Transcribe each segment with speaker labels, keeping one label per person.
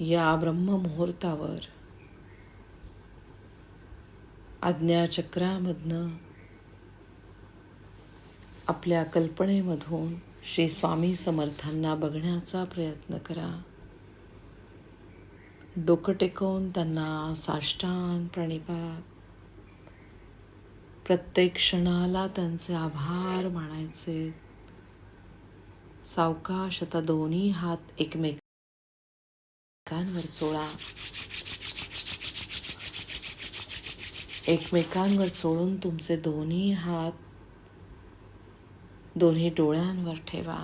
Speaker 1: या ब्रह्ममुहूर्तावर. आज्ञाचक्रामधनं आपल्या कल्पनेमधून श्री स्वामी समर्थांना बघण्याचा प्रयत्न करा. डोकं टेकवून त्यांना साष्टांग प्रणिपात. प्रत्येक क्षणाला त्यांचे आभार मानायचे. सावकाश आता दोन्ही हात एकमेक एकमेकांवर चोळा एकमेकांवर चोळून तुमचे दोन्ही हात दोन्ही डोळ्यांवर ठेवा.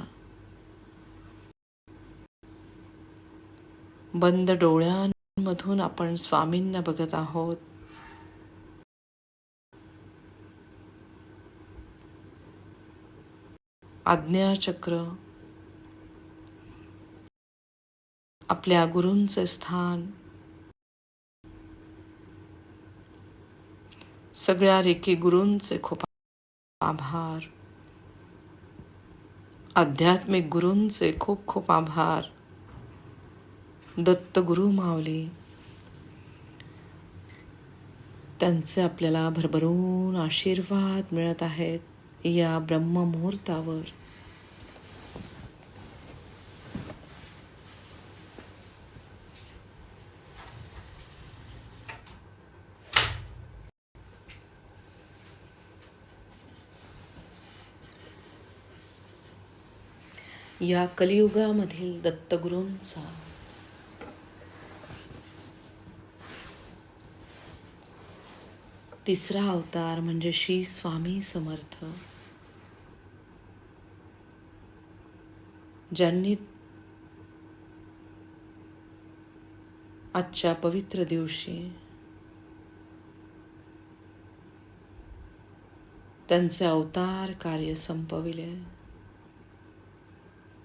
Speaker 1: बंद डोळ्यांमधून आपण स्वामींना बघत आहोत. आज्ञाचक्र आपल्या गुरूंचे स्थान. सगळ्या रेखी गुरूंचे खूप आभार. आध्यात्मिक गुरूंचे खूप खूप आभार. दत्त गुरु मावली त्यांचे आपल्याला भरभरून आशीर्वाद मिळत आहेत या ब्रह्ममुहूर्तावर. या कलियुगामधील दत्तगुरूंचा तिसरा अवतार म्हणजे श्री स्वामी समर्थ. ज्यांनी आजच्या पवित्र दिवशी त्यांचे अवतार कार्य संपविले.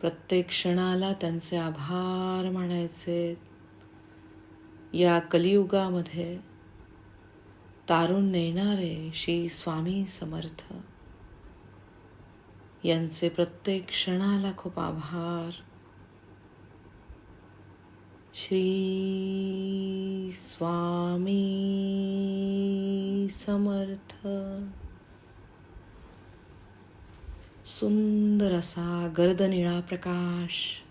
Speaker 1: प्रत्येक क्षणाला त्यांचे आभार म्हणायचे या कलियुगामध्ये तारून नेणारे श्री स्वामी समर्थ यांचे प्रत्येक क्षणाला खूप आभार. श्री स्वामी समर्थ. सुंदर असा गर्दनिळा प्रकाश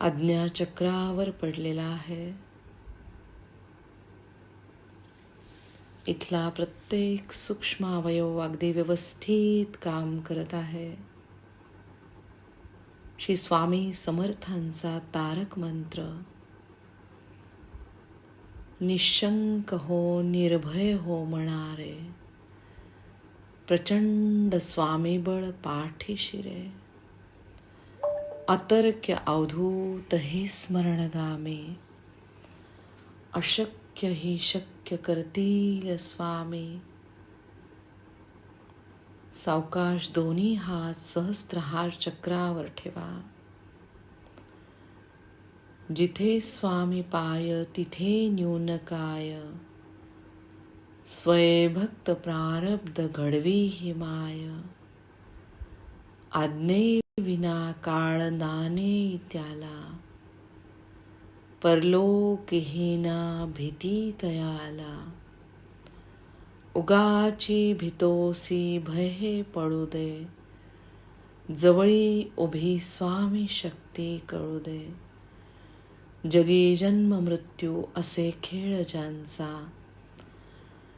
Speaker 1: आज्ञाचक्रावर पडलेला आहे. इथला प्रत्येक सूक्ष्म अवयव अगदी व्यवस्थित काम करत आहे. श्री स्वामी समर्थांचा तारक मंत्र. निशंक हो निर्भय हो म्हणारे. प्रचंड स्वामीबळ पाठीशिरे। अतर्क्य अवधूत हे स्मरणगामी। अशक्य ही शक्य करतील स्वामी। सावकाश दोन्ही हात सहस्त्रहार चक्रावर ठेवा। जिथे स्वामी पाय, तिथे न्यून काय स्वयभक्त प्रारब्ध घडवी ही माय आज्ञे विना काळ नाने त्याला परलोकहीना भीती तयाला उगाची भितोसी भय पडू दे जवळी उभी स्वामी शक्ती कळू दे जगी जन्म मृत्यू असे खेळ ज्यांचा।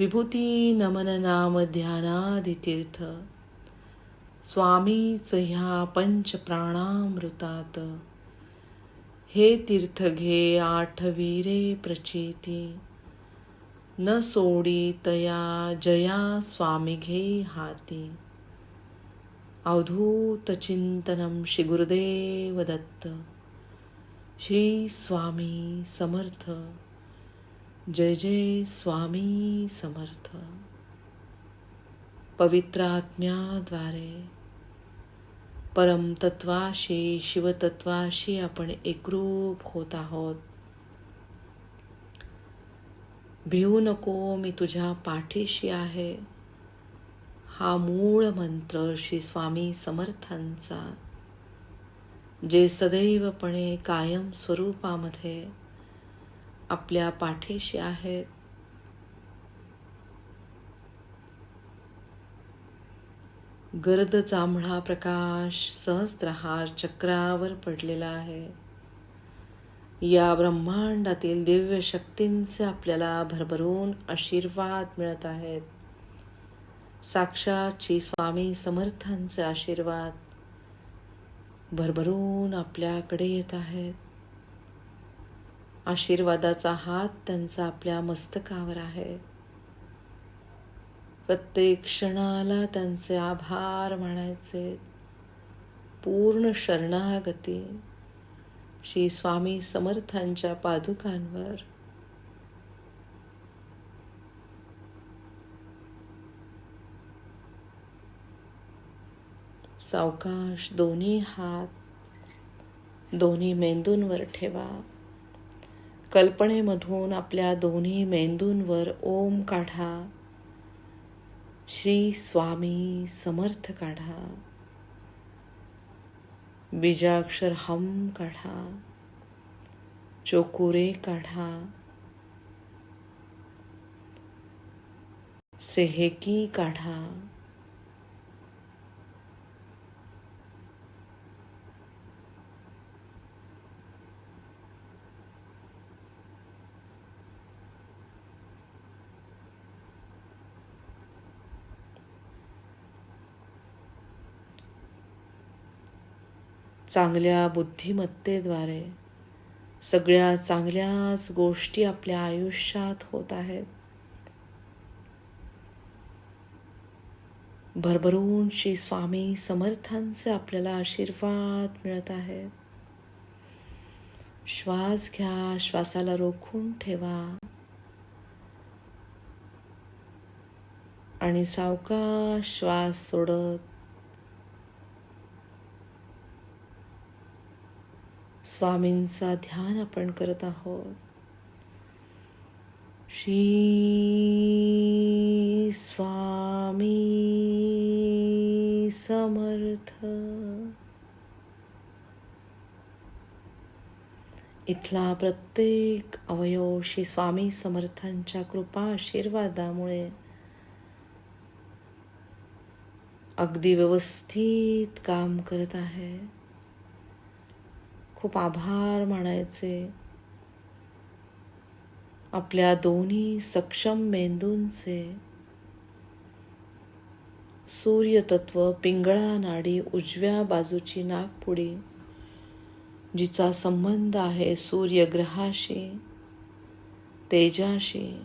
Speaker 1: विभूती नमन नाम ध्यानादि तीर्थ स्वामीच ह्या पंच प्राणामृतात हे तीर्थ घे आठवीरे प्रचेती। न सोडी तया जया स्वामी घे हाती। अवधूत चिंतनम श्री गुरुदेव दत्त श्री स्वामी समर्थ। जय जय स्वामी समर्थ. पवित्र आत्म्याद्वारे परमतत्वाशी शिवतत्वाशी आपण एकरूप होत आहोत. भिवू नको मी तुझ्या पाठीशी आहे. हा मूळ मंत्र श्री स्वामी समर्थांचा. जे सदैवपणे कायम स्वरूपामध्ये आपल्या पाठीशी आहेत गर्द जांभळा प्रकाश सहस्त्रहार चक्रावर पडलेला आहे. या ब्रह्मांडातील दिव्य शक्तींचे आपल्याला भरभरून आशीर्वाद मिळत आहेत. साक्षात श्री स्वामी समर्थांचे आशीर्वाद भरभरून आपल्याकडे येत आहेत. आशीर्वादाचा हात त्यांचा आपल्या मस्तकावर आहे. प्रत्येक क्षणाला त्यांचे आभार मानायचे. पूर्ण शरणागती श्री स्वामी समर्थांच्या पादुकांवर. सावकाश दोन्ही हात दोन्ही मेंदूंवर ठेवा. कल्पनेमधून आपल्या दोन्ही मेंदूंवर ओम काढा. श्री स्वामी समर्थ काढा. बीजाक्षर हम काढा. चोकुरे काढा. सेहेकी काढा. चांगल्या बुद्धिमत्तेद्वारे सगळ्या चांगल्याच गोष्टी आपल्या आयुष्यात होत आहेत. भरभरून श्री स्वामी समर्थांचे आपल्याला आशीर्वाद मिळत आहेत श्वास घ्या श्वासाला रोखून ठेवा. आणि सावकाश श्वास सोडत स्वामींचा ध्यान आपण करत आहोत. श्री स्वामी समर्थ. इथला प्रत्येक अवयव श्री स्वामी समर्थांच्या कृपा आशीर्वादामुळे अगदी व्यवस्थित काम करत आहे. खूप आभार मानायचे. आपल्या दोन्ही सक्षम मेंदूंचे सूर्यतत्व पिंगळा नाडी उजव्या बाजूची नागपुडी जिचा संबंध आहे सूर्यग्रहाशी तेजाशी.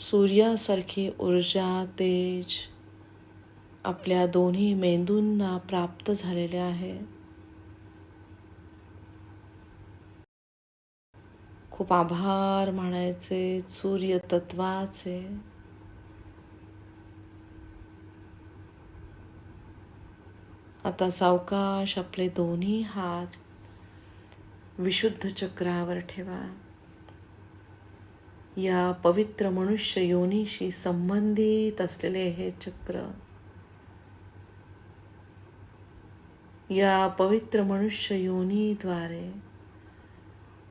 Speaker 1: सूर्यासारखी ऊर्जा तेज आपल्या दोन्ही मेंदूंना प्राप्त झालेले आहे. खूप आभार म्हणायचे सूर्य तत्वाचे. आता सावकाश आपले दोन्ही हात विशुद्ध चक्रावर ठेवा. या पवित्र मनुष्य योनीशी संबंधित असलेले हे चक्र या पवित्र मनुष्य योनीद्वारे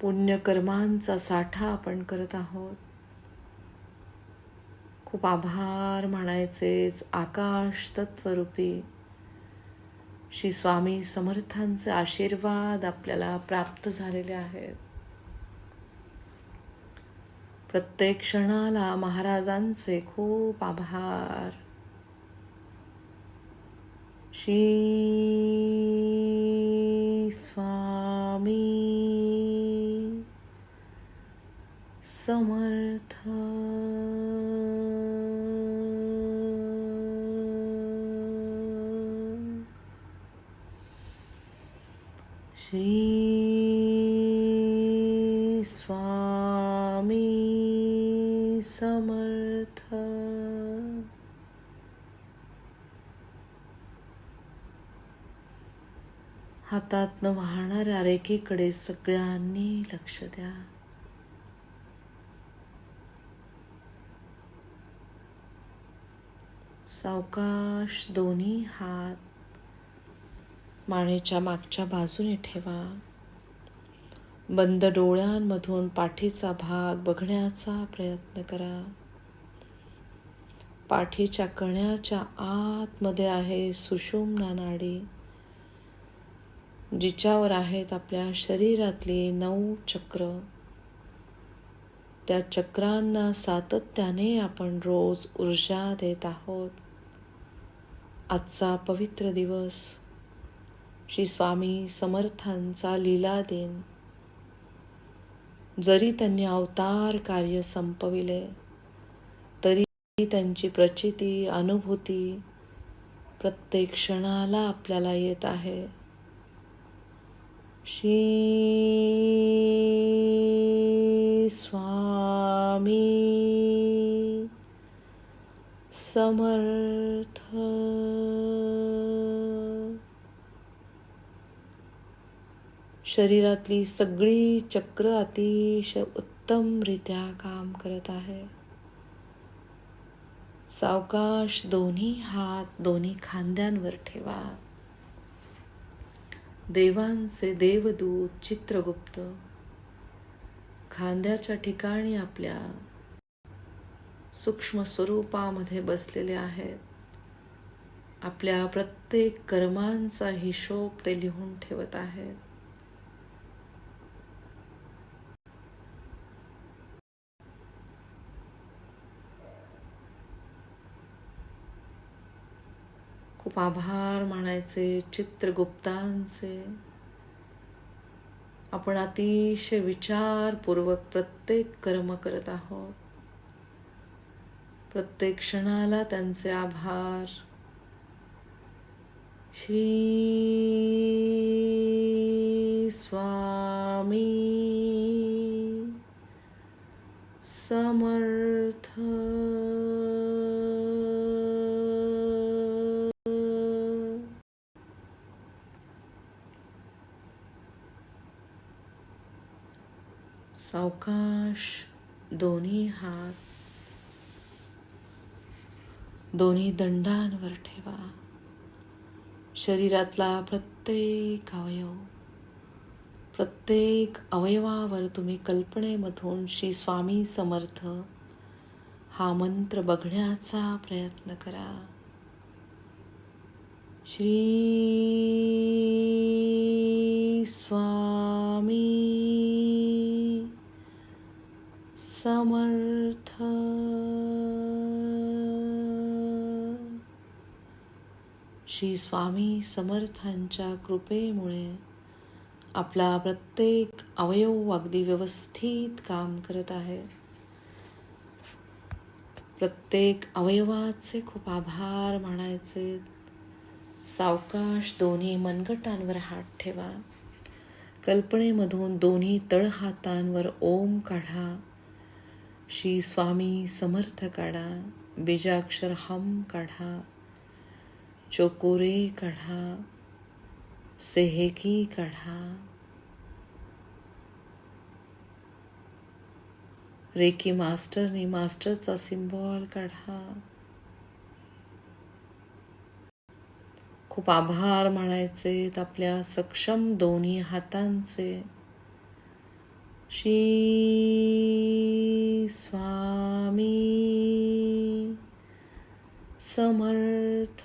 Speaker 1: पुण्यकर्मांचा साठा आपण करत आहोत. खूप आभार म्हणायचेच आकाश तत्वरूपी. श्री स्वामी समर्थांचे आशीर्वाद आपल्याला प्राप्त झालेले आहेत. प्रत्येक क्षणाला महाराजांचे खूप आभार. स्वामी समर्थ हातातनं वाहणाऱ्या रेखेकडे सगळ्यांनी लक्ष द्या. सावकाश दोन्ही हात मानेच्या मागच्या बाजूने ठेवा. बंद डोळ्यांमधून पाठीचा भाग बघण्याचा प्रयत्न करा. पाठीच्या कण्याच्या आतमध्ये आहे सुषुम्ना नाडी. जिच्यावर आहेत आपल्या शरीरातली नऊ चक्र. त्या चक्रांना सातत्याने आपण रोज ऊर्जा देत आहोत. आजचा पवित्र दिवस श्री स्वामी समर्थांचा लीला दिन. जरी त्यांनी अवतार कार्य संपविले तरी त्यांची प्रचिती अनुभूती प्रत्येक क्षणाला आपल्याला येत आहे. श्री स्वामी समर्थ। शरीरातली सगळी चक्र अतिशय उत्तमरित्या काम करत आहे. सावकाश दोन्ही हात, दोन्ही खांद्यांवर ठेवा. देवांचे देवदूत चित्रगुप्त. खांद्याच्या ठिकाणी आपल्या सूक्ष्म स्वरूपामध्ये बसलेले आहेत. आपल्या प्रत्येक कर्मांचा हिशोब ते लिहून ठेवत आहेत. खूप आभार मानायचे चित्रगुप्तांचे. आपण अतिशय विचारपूर्वक प्रत्येक कर्म करत आहोत. प्रत्येक क्षणाला त्यांचे आभार. श्री स्वामी समर्थ. सावकाश दोन्ही हात. दोन्ही दंडांवर ठेवा. शरीरातला प्रत्येक अवयव प्रत्येक अवयवावर तुम्ही कल्पनेमधून श्री स्वामी समर्थ. हा मंत्र बघण्याचा प्रयत्न करा. श्री स्वामी समर्थ। श्री स्वामी समर्थांच्या कृपेमुळे आपला प्रत्येक अवयव अगदी व्यवस्थित काम करत आहे. प्रत्येक अवयवाचे खूप आभार मानायचे. सावकाश दोन्ही मनगटांवर हात ठेवा. कल्पनेमधून दोन्ही तळहातांवर ओम काढा. श्री स्वामी समर्थ काढा बीजाक्षर हम काढा चोकोरे काढा सेहेकी काढा. रेकी मास्टरनी मास्टरचा सिम्बॉल काढा. खूप आभार म्हणायचे आपल्या सक्षम दोन्ही हातांचे. श्री स्वामी समर्थ।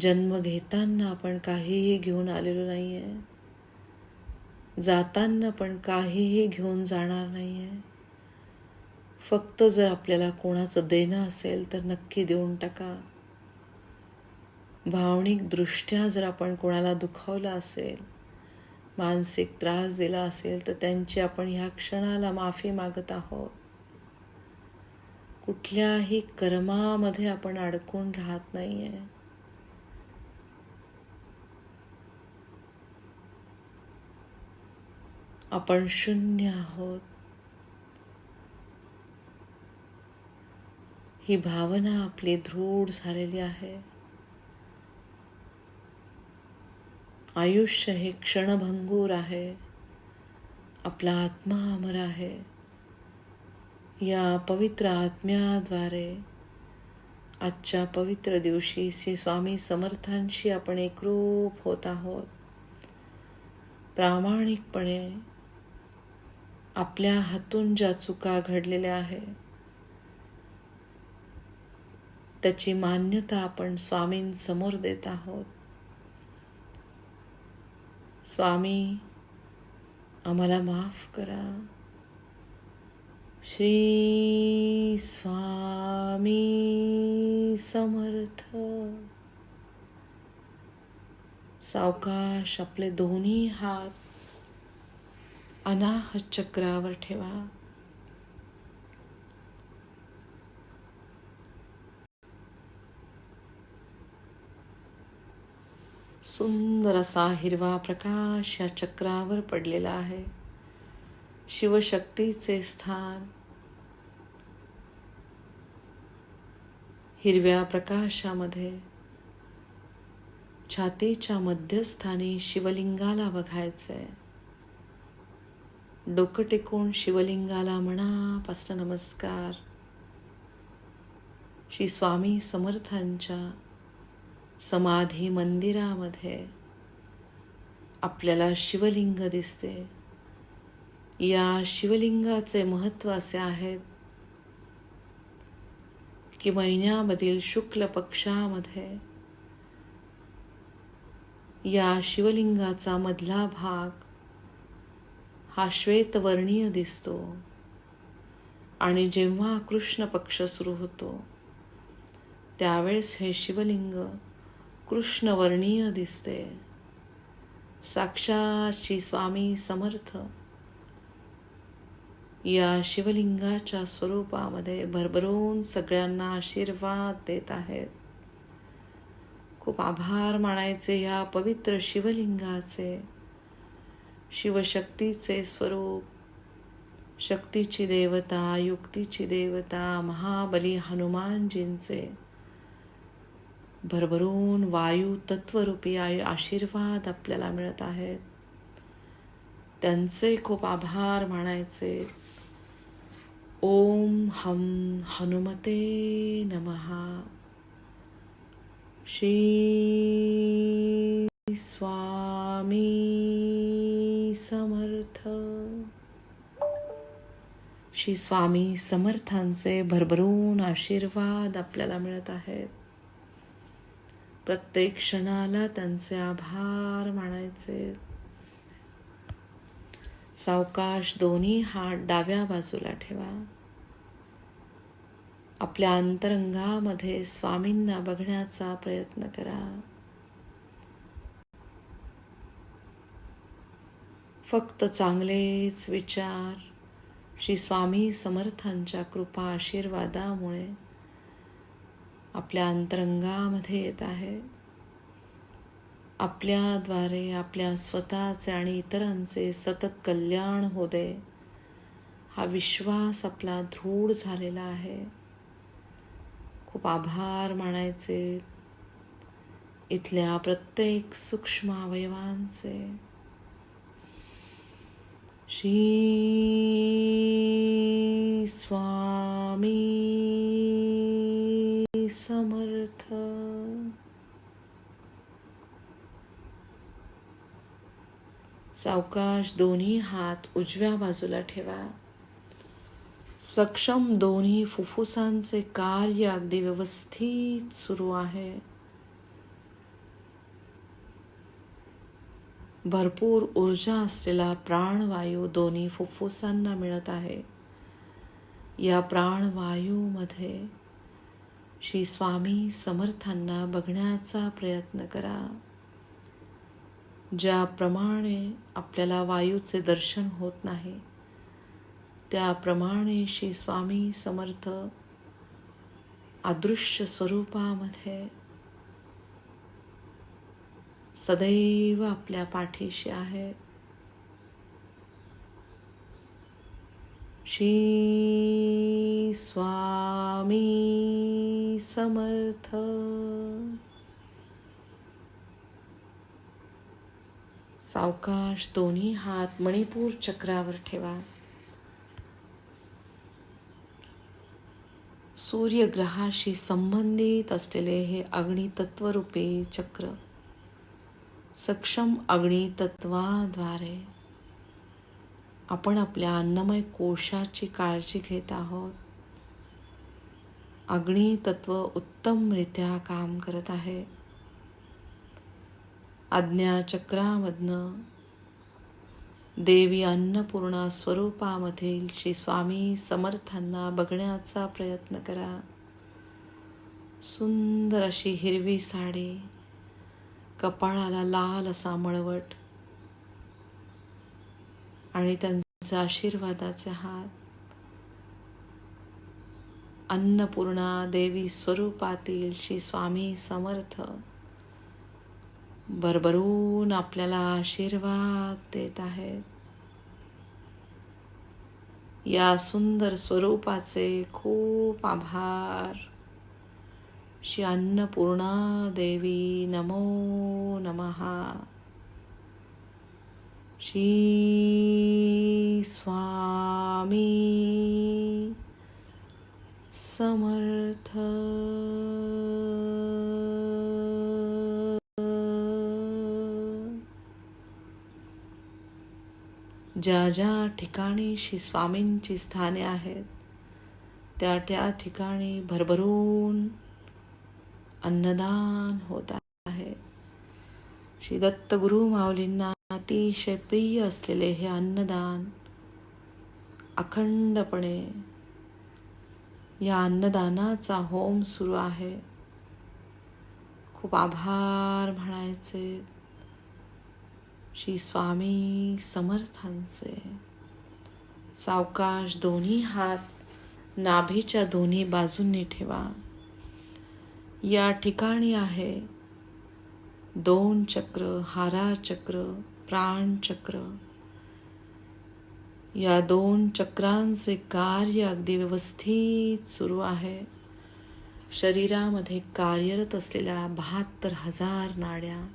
Speaker 1: जन्म घेताना आपण काहीही घेऊन आलेलो नाही आहे जाताना पण काहीही घेऊन जाणार नाही आहे फक्त जर आपल्याला कोणाचं देणं असेल तर नक्की देऊन टाका. भावनिकदृष्ट्या जर आपण कोणाला दुखावलं असेल मानसिक त्रास दिला असेल तर त्यांची आपण ह्या क्षणाला माफी मागत आहोत. कुठल्याही कर्मामध्ये आपण अडकून राहत नाही आहे आपण शून्य आहोत. ही भावना आपली दृढ झालेली आहे. आयुष्य हे क्षणभंगूर आहे. आपला आत्मा अमर आहे. या पवित्र आत्म्याद्वारे आजच्या पवित्र दिवशी श्री स्वामी समर्थांशी आपण एकरूप होत आहोत. प्रामाणिकपणे आपल्या हातून ज्या चुका घडलेल्या आहे त्याची मान्यता आपण स्वामींसमोर देत आहोत. स्वामी आम्हाला माफ करा. श्री स्वामी समर्थ. सावकाश आपले दोन्ही हात अनाहत चक्रावर ठेवा. सुंदर असा हिरवा प्रकाश या चक्रावर पडलेला आहे. शिवशक्तीचे स्थान. हिरव्या प्रकाशामध्ये. छातीच्या मध्यस्थानी शिवलिंगाला बघायचंय. डोकं टेकून शिवलिंगाला मनापासून नमस्कार. श्री स्वामी समर्थांच्या समाधी मंदिरामध्ये आपल्याला शिवलिंग दिसते. या शिवलिंगाचे महत्त्व असे आहेत की महिन्यामधील शुक्ल पक्षामध्ये या शिवलिंगाचा मधला भाग हा श्वेतवर्णीय दिसतो आणि जेव्हा कृष्ण पक्ष सुरू होतो त्यावेळेस हे शिवलिंग कृष्णवर्णीय दिसते. साक्षात श्री स्वामी समर्थ. या शिवलिंगाच्या स्वरूपामध्ये भरभरून सगळ्यांना आशीर्वाद देत आहेत. खूप आभार मानायचे ह्या पवित्र शिवलिंगाचे. शिवशक्तीचे स्वरूप शक्तीची देवता युक्तीची देवता महाबली हनुमानजींचे. भरभरून वायू तत्वरूपी आयु आशीर्वाद आपल्याला मिळत आहेत. त्यांचे खूप आभार मानायचे. ओम हम हनुमते नमहा श्री स्वामी समर्थ. श्री स्वामी समर्थांचे भरभरून आशीर्वाद आपल्याला मिळत आहेत. प्रत्येक क्षणाला त्यांचे आभार मानायचे. सावकाश दोन्ही हात डाव्या बाजूला ठेवा. आपल्या अंतरंगामध्ये स्वामींना बघण्याचा प्रयत्न करा. फक्त चांगलेच विचार श्री स्वामी समर्थांच्या कृपा आशीर्वादामुळे आपल्या अंतरंगामध्ये येत आहे. आपल्याद्वारे आपल्या स्वतःचे आणि इतरांचे सतत कल्याण हो दे हा विश्वास आपला दृढ झालेला आहे. खूप आभार मानायचे. इथल्या प्रत्येक सूक्ष्म अवयवांचे. श्री स्वामी समर्थ. सावकाश दोन्ही हात उजव्या बाजूला ठेवा. सक्षम दोन्ही फुफ्फुसांचे कार्य अगदी व्यवस्थित सुरू आहे. भरपूर ऊर्जा असलेला प्राणवायू दोन्ही फुफ्फुसांना मिळत आहे. या प्राणवायूमध्ये श्री स्वामी समर्थांना बघण्याचा प्रयत्न करा. ज्याप्रमाणे आपल्याला वायूचे दर्शन होत नाही त्याप्रमाणे श्री स्वामी समर्थ अदृश्य स्वरूपामध्ये सदैव आपल्या पाठीशी आहेत. श्री स्वामी समर्थ। सावकाश दोन्ही हात मणिपूर चक्रावर ठेवा. सूर्यग्रहाशी संबंधित असलेले हे अग्नितत्वरूपे चक्र सक्षम अग्नितत्वाद्वारे आपण आपल्या अन्नमय कोशाची काळजी घेत आहोत. अग्नितत्व उत्तमरित्या काम करत आहे. आज्ञाचक्रामधनं देवी अन्नपूर्णा स्वरूपामधील श्री स्वामी समर्थांना बघण्याचा प्रयत्न करा. सुंदर अशी हिरवी साडी कपाळाला लाल असा मळवट आणि त्यांचा आशीर्वादाचे हात अन्नपूर्णा देवी स्वरूपातील श्री स्वामी समर्थ भरभरून आपल्याला आशीर्वाद देत आहेत. या सुंदर स्वरूपाचे खूप आभार. श्री अन्नपूर्णा देवी नमो नमहा. श्री स्वामी समर्थ। ज्या ज्या ठिकाणी श्री स्वामींची स्थाने आहेत त्या त्या ठिकाणी भरभरून अन्नदान होत आहे. श्री दत्तगुरु माऊलींना अतिशय प्रिय असलेले हे अन्नदान अखंडपणे या अन्नदानाचा होम सुरू आहे. खूप आभार म्हणायचे श्री स्वामी समर्थांचे. सावकाश दोन्ही हात नाभीच्या दोन्ही बाजूंनी ठेवा. या ठिकाणी आहे दोन चक्र हारा चक्र प्राणचक्र. या दोन चक्रांचे कार्य अगदी व्यवस्थित सुरू आहे. शरीरामध्ये कार्यरत असलेल्या बहात्तर हजार नाड्या.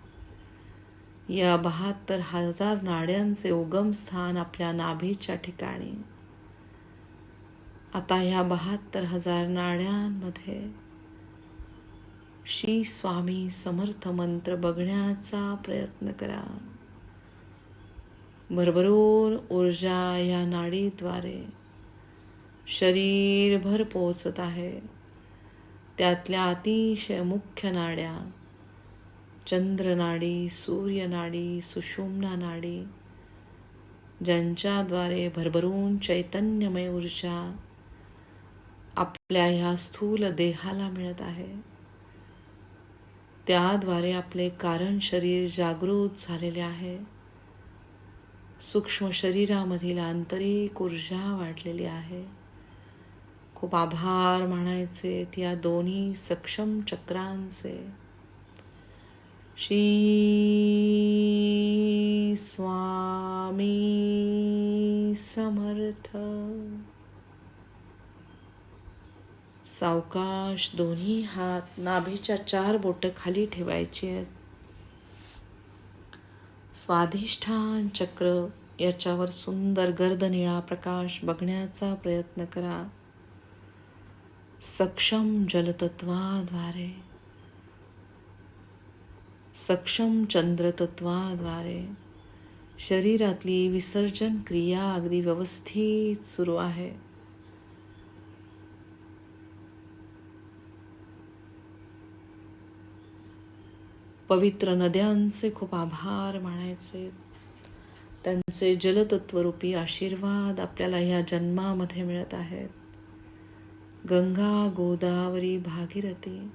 Speaker 1: या बहात्तर हजार नाड्यांचे उगमस्थान आपल्या नाभीच्या ठिकाणी. आता ह्या बहात्तर हजार नाड्यांमध्ये श्री स्वामी समर्थ मंत्र बघण्याचा प्रयत्न करा. भरभरून ऊर्जा ह्या नाडीद्वारे शरीरभर पोचत आहे. त्यातल्या अतिशय मुख्य नाड्या चंद्रनाडी सूर्यनाडी सुषुम्ना नाडी ज्यांच्याद्वारे भरभरून चैतन्यमय ऊर्जा आपल्या ह्या स्थूल देहाला मिळत आहे. त्याद्वारे आपले कारण शरीर जागृत झालेले आहे. सूक्ष्म शरीरामधील आंतरिक ऊर्जा वाढलेली आहे. खूप आभार म्हणायचे त्या दोन्ही सक्षम चक्रांचे. श्री स्वामी समर्थ. सावकाश दोन्ही हात नाभीच्या चार बोट खाली ठेवायची आहेत. स्वाधिष्ठान चक्र याच्यावर सुंदर गर्द निळा प्रकाश बघण्याचा प्रयत्न करा. सक्षम जलतत्वाद्वारे. सक्षम चंद्रतत्वाद्वारे. शरीरातली विसर्जन क्रिया अगदी व्यवस्थित सुरू आहे. पवित्र नद्यांचे खूप आभार मानायचे. त्यांचे जलतत्वरूपी आशीर्वाद आपल्याला ह्या जन्मामध्ये मिळत आहेत. गंगा गोदावरी भागीरथी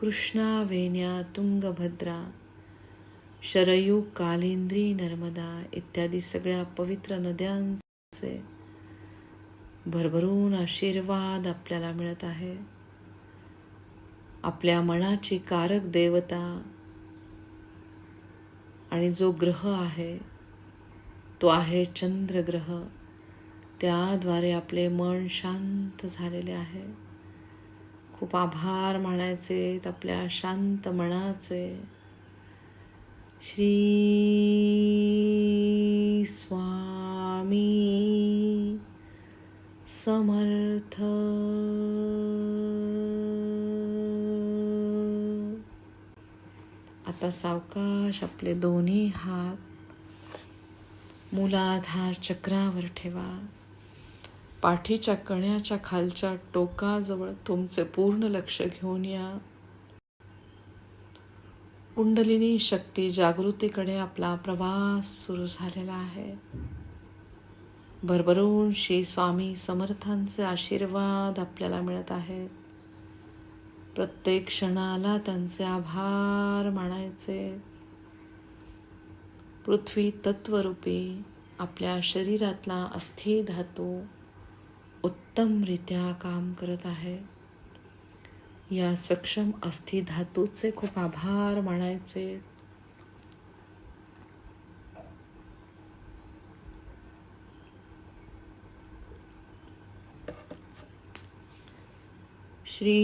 Speaker 1: कृष्णा वेण्या तुंगभद्रा शरयू कालिंद्री नर्मदा इत्यादी सगळ्या पवित्र नद्यांचे भरभरून आशीर्वाद आपल्याला मिळत आहे. आपल्या मनाची कारक देवता आणि जो ग्रह आहे तो आहे चंद्रग्रह. त्याद्वारे आपले मन शांत झालेले आहे. खूप आभार मानायचे आपल्या शांत मनाचे. श्री स्वामी समर्थ. आता सावकाश आपले दोन्ही हात मुलाधार चक्रावर ठेवा. पाठीच्या कण्याच्या खालच्या टोकाजवळ तुमचे पूर्ण लक्ष घेऊन या. कुंडलिनी शक्ती जागृतीकडे आपला प्रवास सुरू झालेला आहे. भरभरून श्री स्वामी समर्थांचे आशीर्वाद आपल्याला मिळत आहेत. प्रत्येक क्षणाला त्यांचे आभार मानायचे. पृथ्वी तत्वरूपी आपल्या शरीरातला अस्थि धातू उत्तमरित्या काम करत आहे. या सक्षम अस्थि धातूचे खूप आभार मानायचे. श्री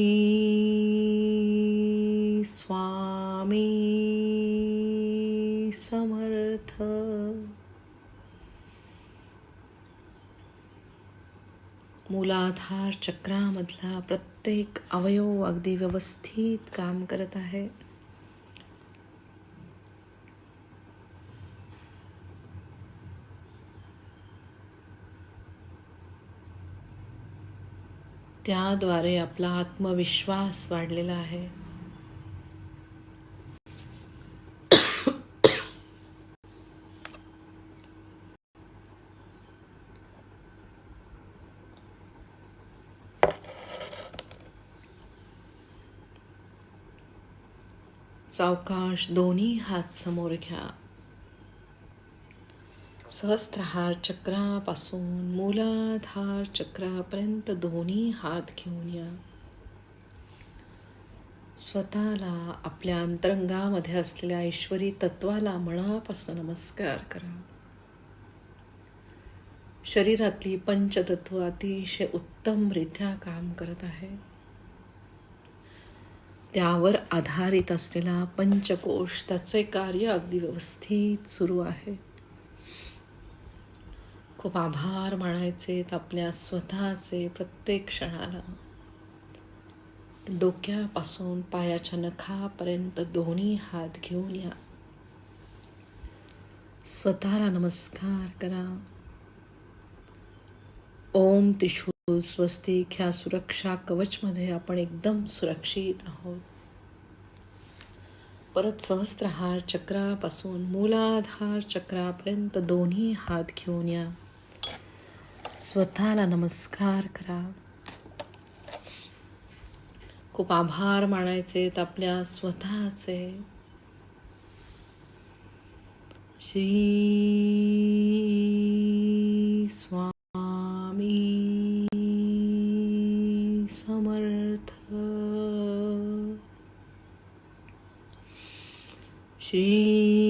Speaker 1: स्वामी समर्थ। मूलाधार चक्रामधला प्रत्येक अवयव अगदी व्यवस्थित काम करत आहे. त्याद्वारे आपला आत्मविश्वास वाढलेला आहे. सावकाश दोन्ही हात समोर घ्या. सहस्त्रहार चक्रापासून मूलाधार चक्रापर्यंत दोन्ही हात घेऊन या. स्वतःला आपल्या अंतरंगामध्ये असलेल्या ईश्वरी तत्वाला मनापासून नमस्कार करा. शरीरातली पंचतत्व अतिशय उत्तमरित्या काम करत आहे. त्यावर आधारित असलेला पंचकोश त्याचे कार्य अगदी व्यवस्थित सुरू आहे. खूप आभार मानायचेत आपल्या स्वतःचे प्रत्येक क्षणाला. डोक्यापासून पायाच्या नखापर्यंत दोन्ही हात घेऊन या. स्वतःला नमस्कार करा. ओम त्रिशूल स्वस्तिक ह्या सुरक्षा कवचमध्ये आपण एकदम सुरक्षित आहोत. परत सहस्त्रहार चक्रापासून मूलाधार चक्रापर्यंत दोन्ही हात घेऊन या. स्वतःला नमस्कार करा. खूप आभार मानायचे आपल्या स्वतःचे. श्री स्वामी समर्थ. श्री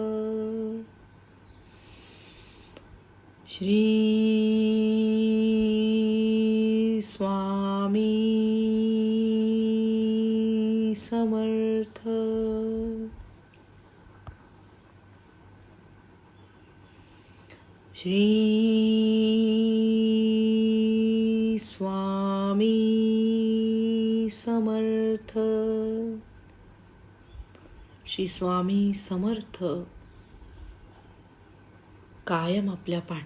Speaker 1: श्री स्वामी समर्थ। श्री स्वामी समर्थ। श्री स्वामी समर्थ। कायम आपल्या पाठ